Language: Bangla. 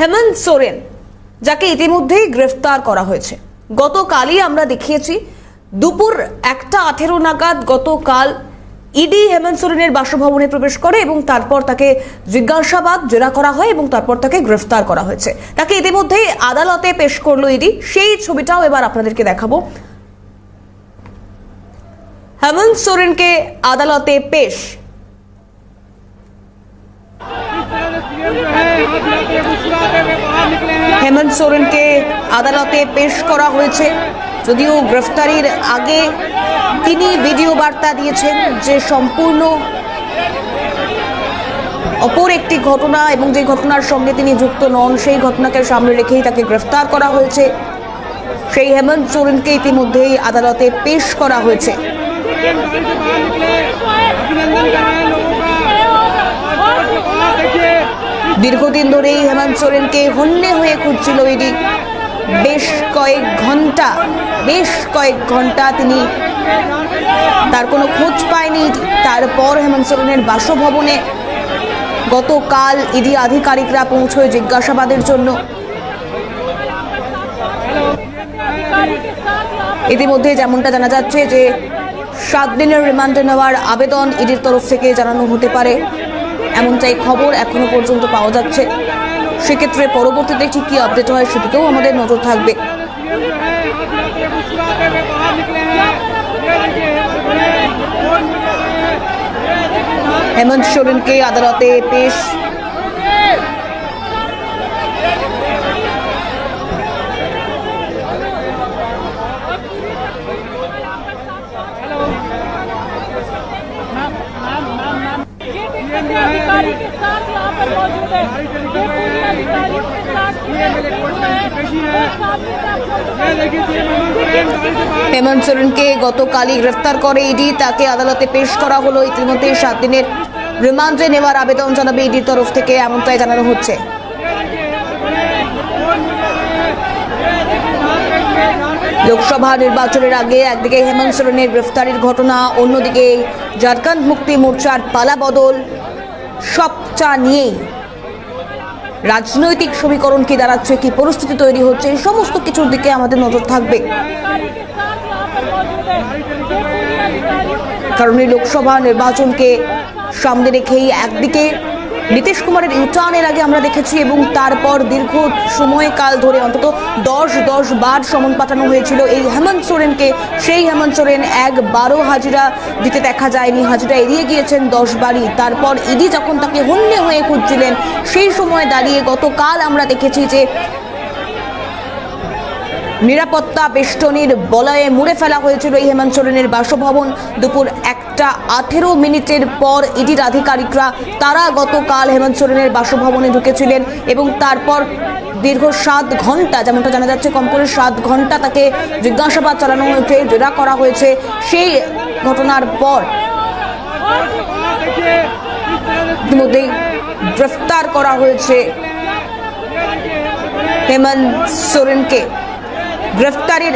হেমন্ত সোরেন, যাকে ইতিমধ্যেই গ্রেফতার করা হয়েছে। গতকালই আমরা দেখিয়েছি, দুপুর একটা আঠেরো নাগাদ গতকাল ইডি হেমন্ত সোরেনের বাসভবনে প্রবেশ করে এবং তারপর তাকে জিজ্ঞাসাবাদ জেরা করা হয় এবং তারপর তাকে গ্রেফতার করা হয়েছে। তাকে ইতিমধ্যেই আদালতে পেশ করল ইডি। সেই ছবিটাও এবার আপনাদেরকে দেখাবো। হেমন্ত সোরেনকে আদালতে পেশ। হেমন্ত সোরেনকে আদালতে পেশ করা হয়েছে। যদিও গ্রেফতারির আগে তিনি ভিডিও বার্তা দিয়েছেন যে সম্পূর্ণ অপর একটি ঘটনা এবং যে ঘটনার সঙ্গে তিনি যুক্ত নন, সেই ঘটনাকে সামনে রেখেই তাকে গ্রেফতার করা হয়েছে। সেই হেমন্ত সোরেনকে ইতিমধ্যেই আদালতে পেশ করা হয়েছে। দীর্ঘদিন ধরেই হেমন্ত সোরেনকে হন্যে হয়ে খুঁজছিল ইডি। বেশ কয়েক ঘণ্টা, বেশ কয়েক ঘণ্টা তিনি তার কোনো খোঁজ পায়নি। তারপর হেমন্ত সোরেনের বাসভবনে গতকাল ইডি আধিকারিকরা পৌঁছয় জিজ্ঞাসাবাদের জন্য। ইতিমধ্যে যেমনটা জানা যাচ্ছে যে সাত দিনের রিমান্ডে নেওয়ার আবেদন ইডির তরফ থেকে জানানো হতে পারে। এমনটাই খবর এখনও পর্যন্ত পাওয়া যাচ্ছে। সেক্ষেত্রে পরবর্তীতে ঠিক কী আপডেট হয় সেদিকেও আমাদের নজর থাকবে। হেমন্ত সোরেনকে আদালতে পেশ अधिकारी के साथ यहाँ पर मौजूद है ये पूरी अधिकारियों के साथ ये सामने से आप लोग ये देखिए सीएम हेमंत सोरेन गाड़ी से बाहर হেমন্ত সোরেনকে গতকালই গ্রেফতার করে ইডি তাকে আদালতে পেশ করা হলো ইতিমধ্যে সাত দিনের রিমান্ডে নেওয়ার আবেদন জানাবে ইডির তরফ থেকে এমনটাই জানানো হচ্ছে লোকসভা নির্বাচনের আগে একদিকে হেমন্ত সোরেনের গ্রেফতারির ঘটনা অন্যদিকে ঝাড়খণ্ড মুক্তি মোর্চার পালাবদল সবটা নিয়েই রাজনৈতিক সমীকরণ কি দাঁড়াচ্ছে, কি পরিস্থিতি তৈরি হচ্ছে, এই সমস্ত কিছুর দিকে আমাদের নজর থাকবে। কারণ এই লোকসভা নির্বাচনকে সামনে রেখেই একদিকে নীতিশ কুমারের ইউটার্নের আগে আমরা দেখেছি এবং তারপর দীর্ঘ সময়কাল ধরে অন্তত দশ দশ বার সমন পাঠানো হয়েছিল। এই হেমন্ত সোরেনকে, সেই হেমন্ত সোরেন একবারও হাজিরা দিতে দেখা যায়নি। হাজিরা এড়িয়ে গিয়েছেন দশ বারই। তারপর ইডি যখন তাকে হন্যে হয়ে খুঁজছিলেন, সেই সময় দাঁড়িয়ে গতকাল আমরা দেখেছি যে নিরাপত্তা বেষ্টনীর বলয়ে মুড়ে ফেলা হয়েছিল এই হেমন্ত সোরেনের বাসভবন। দুপুর একটা আঠেরো মিনিটের পর ইডির আধিকারিকরা তারা গতকাল হেমন্ত সোরেনের বাসভবনে ঢুকেছিলেন এবং তারপর দীর্ঘ সাত ঘণ্টা, যেমনটা জানা যাচ্ছে কম করে সাত ঘণ্টা তাকে জিজ্ঞাসাবাদ চালানো হয়েছে জেরা করা হয়েছে। সেই ঘটনার পর ইতিমধ্যেই গ্রেফতার করা হয়েছে হেমন্ত সোরেনকে। গ্রেফতারের